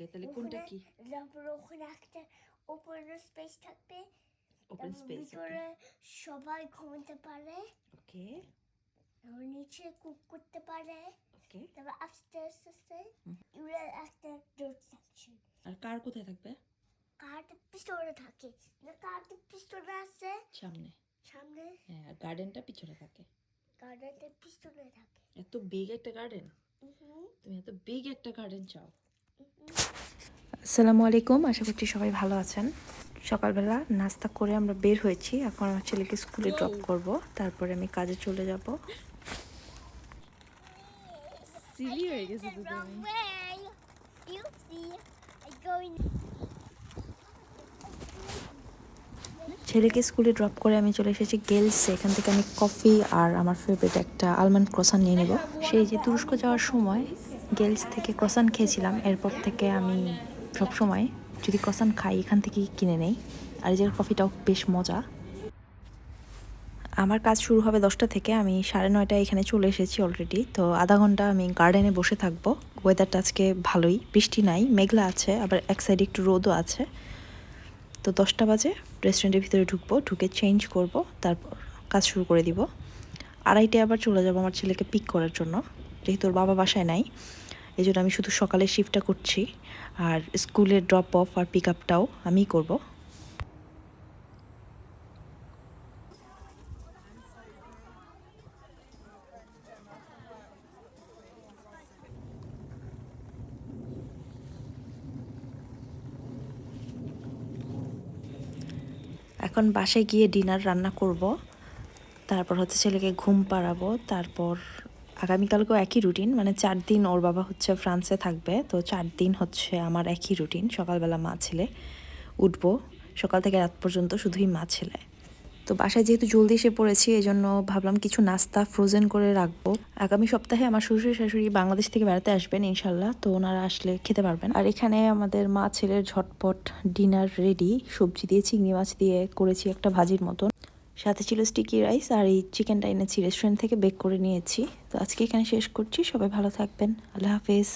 ওকে তাহলে কোনটা কি ওখানে একটা ওপেন স্পেস থাকবে ওপেন স্পেস ভিতরে সবাই ঘুমাতে পারে ওকে তারপর নিচে কুক করতে পারে ওকে তারপর আপস্টেয়ার্স আছে। ইউরে একটা ডোর সেকশন আর কার কোথায় থাকবে? কার্ড পিছনে থাকে কার্ড পিছনে আছে সামনে। সামনে। হ্যাঁ আর গার্ডেনটা পিছনে থাকে। গার্ডেনটা পিছনে থাকে এত বিগ একটা গার্ডেন হুম তুমি এত বিগ একটা গার্ডেন চাও। আসসালামু আলাইকুম আশা করছি সবাই ভালো আছেন। সকালবেলা নাস্তা করে আমরা বের হয়েছি এখন আমার ছেলেকে স্কুলে ড্রপ করব তারপরে আমি কাজে চলে যাব. ছেলেকে স্কুলে ড্রপ করে আমি চলে এসেছি গেলস এখান থেকে আমি কফি আর আমার ফেভারিট একটা আলমন্ড ক্রসান নিয়ে নেব। সেই যে তুরস্ক যাওয়ার সময় গেলস থেকে কসান খেয়েছিলাম, এরপর থেকে আমি সব সময় যদি কসান খাই, এখান থেকেই কিনে নেই। আর যে কফিটাও বেশ মজা। আমার কাজ শুরু হবে দশটা থেকে, আমি সাড়ে নয়টায় এখানে চলে এসেছি অলরেডি তো আধা ঘণ্টা আমি গার্ডেনে বসে থাকব। ওয়েদারটা আজকে ভালোই। বৃষ্টি নাই, মেঘলা আছে, আবার এক সাইডে একটু রোদও আছে। তো দশটা বাজে রেস্টুরেন্টের ভিতরে ঢুকবো, ঢুকে চেঞ্জ করব, তারপর কাজ শুরু করে দিব। আড়াইটায় আবার চলে যাব আমার ছেলেকে পিক করার জন্য। যেহেতু ওর বাবা বাসায় নাই এই জন্য আমি শুধু সকালে শিফটটা করছি। আর স্কুলের ড্রপ অফ আর পিক আপটাও আমিই করব। এখন বাসায় গিয়ে ডিনার রান্না করব। তারপর হচ্ছে ছেলেকে ঘুম পাড়াবো। তারপর আগামীকালকেও একই রুটিন মানে চার দিন ওর বাবা হচ্ছে ফ্রান্সে থাকবে, তো চার দিন হচ্ছে আমার একই রুটিন সকালবেলা মা ছেলে উঠবো, সকাল থেকে রাত পর্যন্ত শুধুই মা ছেলে। তো বাসায় যেহেতু জলদি এসে পড়েছি এই জন্য ভাবলাম কিছু নাস্তা ফ্রোজেন করে রাখব। আগামী সপ্তাহে আমার শ্বশুর শাশুড়ি বাংলাদেশ থেকে বেড়াতে আসবেন ইনশাল্লাহ তো ওনারা আসলে খেতে পারবেন। আর এখানে আমাদের মা ছেলের ঝটপট ডিনার রেডি সবজি দিয়ে, চিংড়ি মাছ দিয়ে করেছি একটা ভাজির মতন। সাথে ছিল স্টিকি রাইস আর এই চিকেনটা এনেছি রেস্টুরেন্ট থেকে বেক করে নিয়েছি। তো আজকে এখানে শেষ করছি। সবাই ভালো থাকবেন। আল্লাহ হাফেজ।